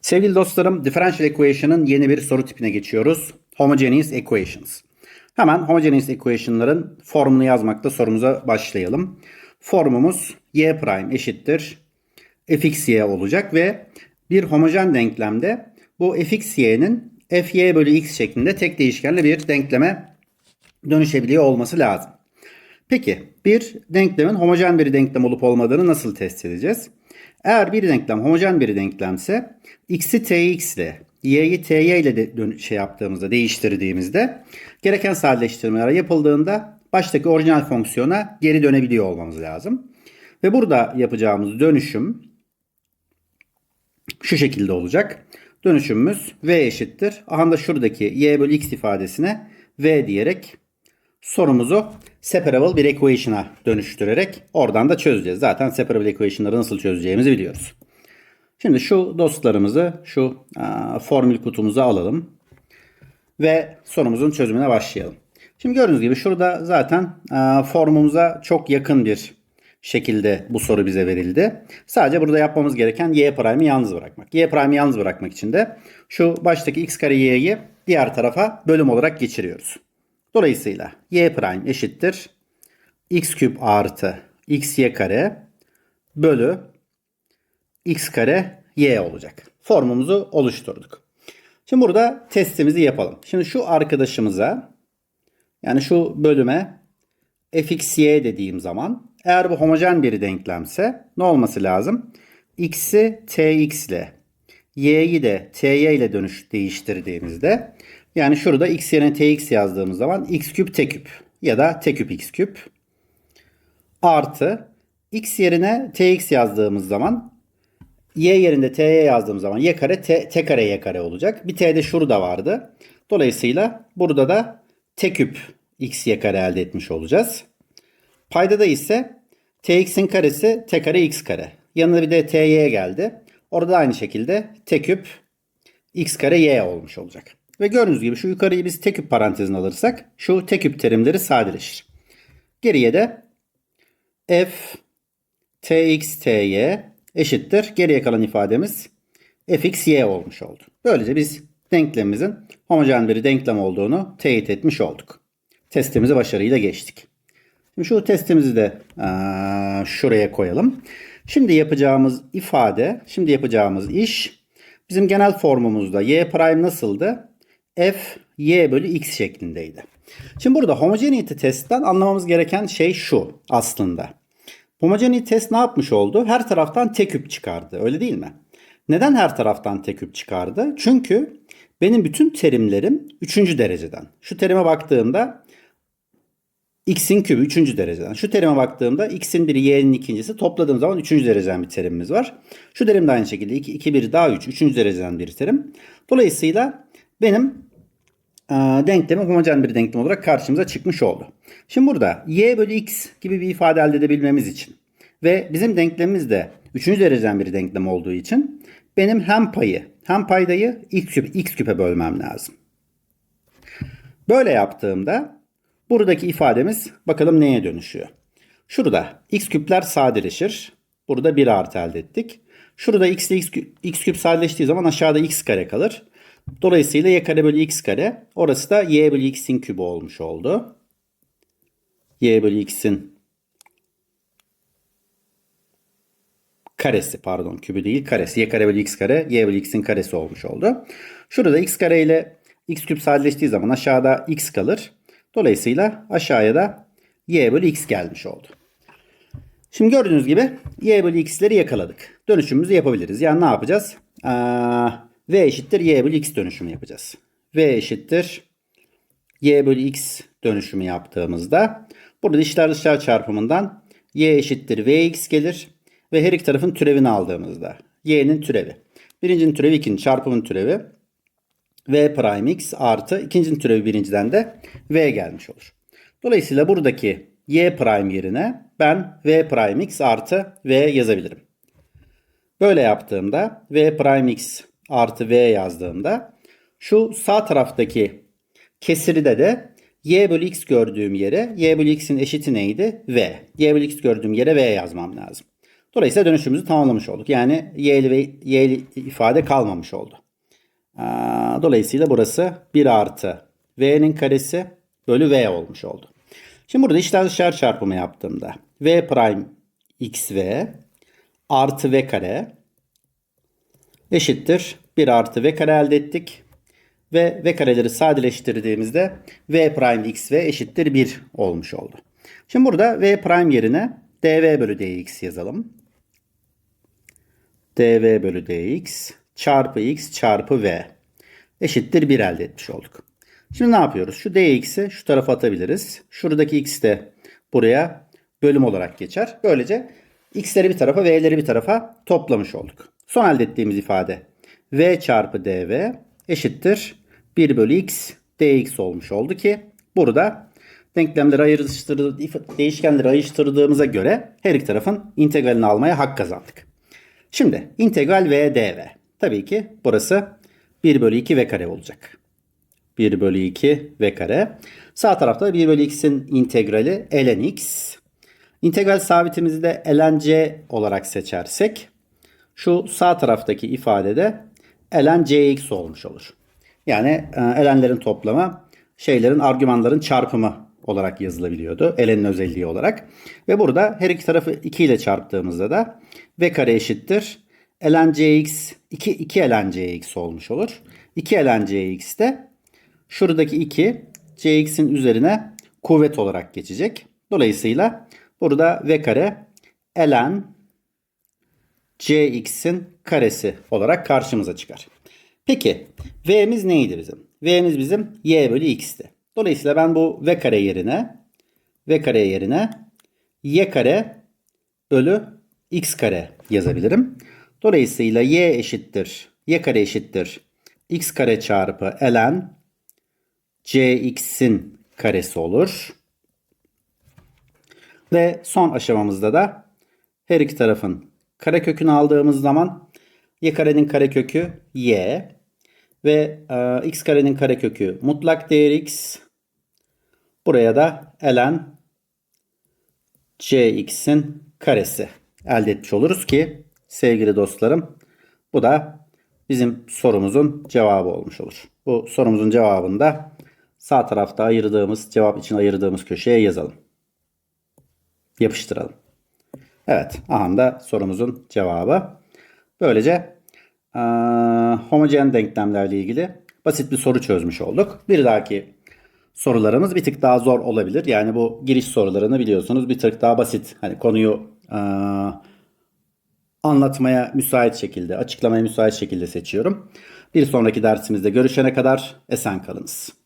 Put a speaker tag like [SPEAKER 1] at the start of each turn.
[SPEAKER 1] Sevgili dostlarım, differential equation'ın yeni bir soru tipine geçiyoruz. Homogeneous equations. Hemen homogeneous equation'ların formunu yazmakta sorumuza başlayalım. Formumuz y prime eşittir fxy olacak ve bir homojen denklemde bu fxy'nin fy bölü x şeklinde tek değişkenli bir denkleme dönüşebiliyor olması lazım. Peki bir denklemin homojen bir denklem olup olmadığını nasıl test edeceğiz? Eğer bir denklem homojen bir denklemse x'i tx ile y'yi ty ile de şey yaptığımızda değiştirdiğimizde gereken sadeleştirmeler yapıldığında baştaki orijinal fonksiyona geri dönebiliyor olmamız lazım. Ve burada yapacağımız dönüşüm şu şekilde olacak. Dönüşümümüz v eşittir. Aha da şuradaki y bölü x ifadesine v diyerek sorumuzu separable bir equation'a dönüştürerek oradan da çözeceğiz. Zaten separable equation'ları nasıl çözeceğimizi biliyoruz. Şimdi şu dostlarımızı şu aa, formül kutumuza alalım ve sorumuzun çözümüne başlayalım. Şimdi gördüğünüz gibi şurada zaten aa, formumuza çok yakın bir şekilde bu soru bize verildi. Sadece burada yapmamız gereken y prime'i yalnız bırakmak. y prime'i yalnız bırakmak için de şu baştaki x kare y'yi diğer tarafa bölüm olarak geçiriyoruz. Dolayısıyla y prime eşittir x küp artı x y kare bölü x kare y olacak. Formumuzu oluşturduk. Şimdi burada testimizi yapalım. Şimdi şu arkadaşımıza yani şu bölüme fxy dediğim zaman eğer bu homojen bir denklemse ne olması lazım? x'i tx ile y'yi de ty ile dönüş değiştirdiğimizde yani şurada x yerine tx yazdığımız zaman x küp t küp ya da t küp x küp artı x yerine tx yazdığımız zaman y yerinde t'ye yazdığımız zaman y kare t, t kare y kare olacak. Bir t de şurada vardı. Dolayısıyla burada da t küp x y kare elde etmiş olacağız. Paydada ise tx'in karesi t kare x kare. Yanına bir de ty geldi. Orada da aynı şekilde t küp x kare y olmuş olacak. Ve gördüğünüz gibi şu yukarıyı biz t küp parantezine alırsak şu t küp terimleri sadeleşir. Geriye de f tx ty eşittir. Geriye kalan ifademiz fx y olmuş oldu. Böylece biz denklemimizin homojen bir denklem olduğunu teyit etmiş olduk. Testimizi başarıyla geçtik. Şimdi şu testimizi de eee, şuraya koyalım. Şimdi yapacağımız ifade, şimdi yapacağımız iş bizim genel formumuzda y prime nasıldı? F y bölü x şeklindeydi. Şimdi burada homogeneity testten anlamamız gereken şey şu aslında. Homogeneity test ne yapmış oldu? Her taraftan t küp çıkardı. Öyle değil mi? Neden her taraftan t küp çıkardı? Çünkü benim bütün terimlerim 3. dereceden. Şu terime baktığımda x'in kübü 3. dereceden. Şu terime baktığımda x'in biri y'nin ikincisi. Topladığım zaman 3. dereceden bir terimimiz var. Şu terim de aynı şekilde 2, 2 1 daha 3. 3. dereceden bir terim. Dolayısıyla benim e, denklemim homojen bir denklem olarak karşımıza çıkmış oldu. Şimdi burada y bölü x gibi bir ifade elde edebilmemiz için ve bizim denklemimiz de 3. dereceden bir denklem olduğu için benim hem payı hem paydayı x, küp, x küpe bölmem lazım. Böyle yaptığımda buradaki ifademiz bakalım neye dönüşüyor. Şurada x küpler sadeleşir. Burada 1 artı elde ettik. Şurada x ile x, küp- x küp sadeleştiği zaman aşağıda x kare kalır. Dolayısıyla y kare bölü x kare. Orası da y bölü x'in kübü olmuş oldu. y bölü x'in karesi pardon kübü değil karesi. y kare bölü x kare y bölü x'in karesi olmuş oldu. Şurada x kare ile x küp sadeleştiği zaman aşağıda x kalır. Dolayısıyla aşağıya da y bölü x gelmiş oldu. Şimdi gördüğünüz gibi y bölü x'leri yakaladık. Dönüşümümüzü yapabiliriz. Yani ne yapacağız? Aa, v eşittir y bölü x dönüşümü yapacağız. v eşittir y bölü x dönüşümü yaptığımızda burada dışlar dışlar çarpımından y eşittir vx gelir ve her iki tarafın türevini aldığımızda y'nin türevi. Birincinin türevi ikinci çarpımın türevi v prime x artı ikincinin türevi birinciden de v gelmiş olur. Dolayısıyla buradaki y prime yerine ben v prime x artı v yazabilirim. Böyle yaptığımda v prime x artı v yazdığımda şu sağ taraftaki kesirde de y bölü x gördüğüm yere y bölü x'in eşiti neydi? v. y bölü x gördüğüm yere v yazmam lazım. Dolayısıyla dönüşümümüzü tamamlamış olduk. Yani y'li ve y'li ifade kalmamış oldu. Dolayısıyla burası 1 artı v'nin karesi bölü v olmuş oldu. Şimdi burada içler dışarı çarpımı yaptığımda v prime xv artı v kare eşittir 1 artı v kare elde ettik. Ve v kareleri sadeleştirdiğimizde v prime xv eşittir 1 olmuş oldu. Şimdi burada v prime yerine dv bölü dx yazalım. dv bölü dx çarpı x çarpı v eşittir 1 elde etmiş olduk. Şimdi ne yapıyoruz? Şu dx'i şu tarafa atabiliriz. Şuradaki x de buraya bölüm olarak geçer. Böylece x'leri bir tarafa v'leri bir tarafa toplamış olduk. Son elde ettiğimiz ifade v çarpı dv eşittir 1 bölü x dx olmuş oldu ki burada denklemleri ayrıştırdı, değişkenleri ayrıştırdığımıza göre her iki tarafın integralini almaya hak kazandık. Şimdi integral v dv. Tabii ki burası 1 bölü 2 v kare olacak. 1 bölü 2 v kare. Sağ tarafta 1 bölü x'in integrali ln x. İntegral sabitimizi de ln c olarak seçersek şu sağ taraftaki ifadede ln cx olmuş olur. Yani e, ln'lerin toplamı şeylerin argümanların çarpımı olarak yazılabiliyordu. ln'in özelliği olarak. Ve burada her iki tarafı 2 ile çarptığımızda da v kare eşittir. ln cx 2, 2 ln cx olmuş olur. 2 ln cx de şuradaki 2 cx'in üzerine kuvvet olarak geçecek. Dolayısıyla burada v kare ln cx'in karesi olarak karşımıza çıkar. Peki v'miz neydi bizim? V'miz bizim y bölü x'ti. Dolayısıyla ben bu v kare yerine v kare yerine y kare bölü x kare yazabilirim. Dolayısıyla y eşittir y kare eşittir x kare çarpı ln cx'in karesi olur. Ve son aşamamızda da her iki tarafın karekökünü aldığımız zaman y karenin karekökü y ve e, x karenin karekökü mutlak değer x. Buraya da ln cx'in karesi elde etmiş oluruz ki sevgili dostlarım bu da bizim sorumuzun cevabı olmuş olur. Bu sorumuzun cevabını da sağ tarafta ayırdığımız cevap için ayırdığımız köşeye yazalım. Yapıştıralım. Evet, aha da sorumuzun cevabı. Böylece e, homojen denklemlerle ilgili basit bir soru çözmüş olduk. Bir dahaki sorularımız bir tık daha zor olabilir. Yani bu giriş sorularını biliyorsunuz bir tık daha basit. Hani konuyu e, anlatmaya müsait şekilde, açıklamaya müsait şekilde seçiyorum. Bir sonraki dersimizde görüşene kadar esen kalınız.